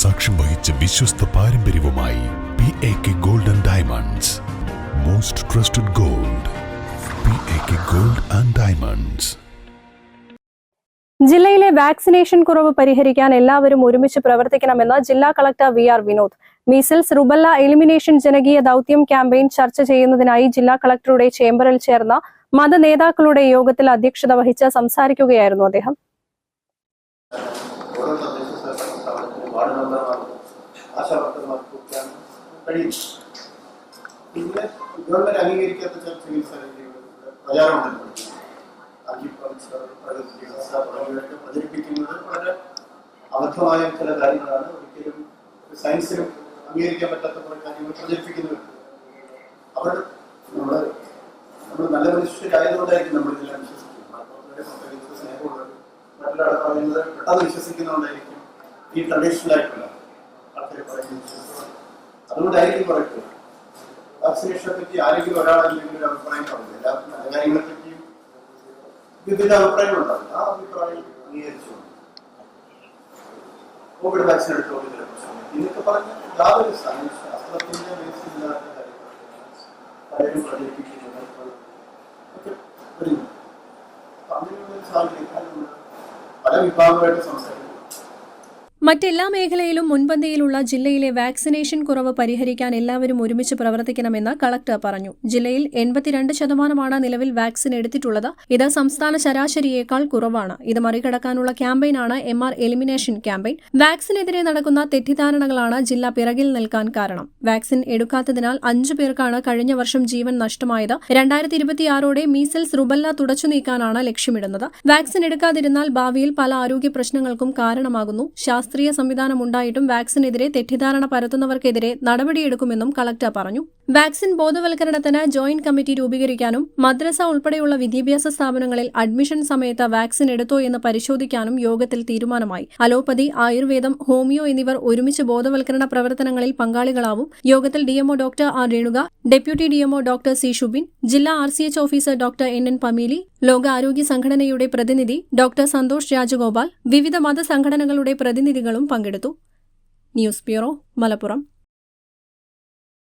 സാക്ഷ്യം വഹിച്ച വിശ്വസ്ത പാരമ്പര്യവുമായി P A K gold and diamonds most trusted gold P A K gold and diamonds ജില്ലയിലെ വാക്സിനേഷൻ കുറവ് പരിഹരിക്കാൻ എല്ലാവരും ഒരുമിച്ച് പ്രവർത്തിക്കണമെന്ന് ജില്ലാ collector V R Vinod. Measles rubella elimination ജനകീയ ദൌത്യം ക്യാമ്പയിൻ ചർച്ച ചെയ്യുന്നതിനായി ജില്ലാ കളക്ടറുടെ ചേംബറിൽ ചേർന്ന മത നേതാക്കളുടെ യോഗത്തിൽ അധ്യക്ഷത വഹിച്ച് സംസാരിക്കുകയായിരുന്നു അദ്ദേഹം. സ്വയംഭരണ സ്ഥാപനത്തിലും വാർഡ് മെമ്പർമാർക്കും ആശാവർക്കർമാർക്കും ഒക്കെയാണ് കഴിയുന്നത് പിന്നെ ഗവൺമെന്റ് അംഗീകരിക്കാത്ത ചില ചികിത്സാ രീതികൾ പ്രചാരമുണ്ടല്ലോ അജിപൾസർ പ്രകൃതി ചികിത്സ തുടങ്ങിയവയൊക്കെ പ്രചരിപ്പിക്കുന്നത് വളരെ അബദ്ധമായ ചില കാര്യങ്ങളാണ് ഒരിക്കലും സയൻസിനും അംഗീകരിക്കാൻ പറ്റാത്ത കുറെ കാര്യങ്ങൾ പ്രചരിപ്പിക്കുന്നുണ്ട് അവർ നമ്മൾ നമ്മൾ നല്ല മനുഷ്യരായതുകൊണ്ടായിരിക്കും നമ്മൾ ഇതെല്ലാം വിശ്വസിക്കുന്നത് മറ്റുള്ളവരെ സ്നേഹമുള്ളത് മറ്റൊരാളെ പറയുന്നത് പെട്ടെന്ന് വിശ്വസിക്കുന്നതുകൊണ്ടായിരിക്കും ഈ ട്രഡീഷണലായിട്ടുള്ള അതുകൊണ്ടായിരിക്കും പറയുന്നത്. വാക്സിനേഷനെ പറ്റി ആരെങ്കിലും ഒരാളെങ്കിലും ഒരു അഭിപ്രായം പറഞ്ഞു എല്ലാവർക്കും നല്ല കാര്യങ്ങളെ പറ്റിയും വിവിധ അഭിപ്രായങ്ങളുണ്ടാവും ആ അഭിപ്രായം അംഗീകരിച്ചുകൊണ്ട് കോവിഡ് വാക്സിൻ എടുത്തുകൊണ്ട് ഇതൊക്കെ പറഞ്ഞ യാതൊരു ശാസ്ത്രത്തിന്റെ ബേസില്ലാത്ത പലരും പ്രചരിപ്പിക്കുന്നത് പല വിഭാഗമായിട്ട് സംസാരിക്കുന്നു മറ്റെല്ലാ മേഖലയിലും മുൻപന്തിയിലുള്ള ജില്ലയിലെ വാക്സിനേഷൻ കുറവ് പരിഹരിക്കാൻ എല്ലാവരും ഒരുമിച്ച് പ്രവർത്തിക്കണമെന്ന് കളക്ടർ പറഞ്ഞു. ജില്ലയിൽ എൺപത്തിരണ്ട് ശതമാനമാണ് നിലവിൽ വാക്സിൻ എടുത്തിട്ടുള്ളത്. ഇത് സംസ്ഥാന ശരാശരിയേക്കാൾ കുറവാണ്. ഇത് മറികടക്കാനുള്ള ക്യാമ്പയിനാണ് എം ആർ എലിമിനേഷൻ ക്യാമ്പയിൻ. വാക്സിനെതിരെ നടക്കുന്ന തെറ്റിദ്ധാരണകളാണ് ജില്ല പിറകിൽ നിൽക്കാൻ കാരണം. വാക്സിൻ എടുക്കാത്തതിനാൽ അഞ്ചു പേർക്കാണ് കഴിഞ്ഞ വർഷം ജീവൻ നഷ്ടമായത്. രണ്ടായിരത്തി ഇരുപത്തിയാറോടെ മീസൽസ് റുബല്ല തുടച്ചു നീക്കാനാണ് ലക്ഷ്യമിടുന്നത്. വാക്സിൻ എടുക്കാതിരുന്നാൽ ഭാവിയിൽ പല ആരോഗ്യ പ്രശ്നങ്ങൾക്കും കാരണമാകുന്നു. ശാസ്ത്രീയ സംവിധാനം ഉണ്ടായിട്ടും വാക്സിനെതിരെ തെറ്റിദ്ധാരണ പരത്തുന്നവർക്കെതിരെ നടപടിയെടുക്കുമെന്നും കളക്ടർ പറഞ്ഞു. വാക്സിൻ ബോധവൽക്കരണത്തിന് ജോയിന്റ് കമ്മിറ്റി രൂപീകരിക്കാനും മദ്രസ ഉൾപ്പെടെയുള്ള വിദ്യാഭ്യാസ സ്ഥാപനങ്ങളിൽ അഡ്മിഷൻ സമയത്ത് വാക്സിൻ എടുത്തോ എന്ന് പരിശോധിക്കാനും യോഗത്തിൽ തീരുമാനമായി. അലോപ്പതി ആയുർവേദം ഹോമിയോ എന്നിവർ ഒരുമിച്ച് ബോധവൽക്കരണ പ്രവർത്തനങ്ങളിൽ പങ്കാളികളാവും. യോഗത്തിൽ DMO doctor R Renuka deputy DMO doctor C Shubin ജില്ലാ R officer doctor N N Pamili ലോക ആരോഗ്യ സംഘടനയുടെ പ്രതിനിധി ഡോക്ടർ സന്തോഷ് രാജഗോപാൽ വിവിധ മതസംഘടനകളുടെ പ്രതിനിധികളും പങ്കെടുത്തു. News bureau Malappuram.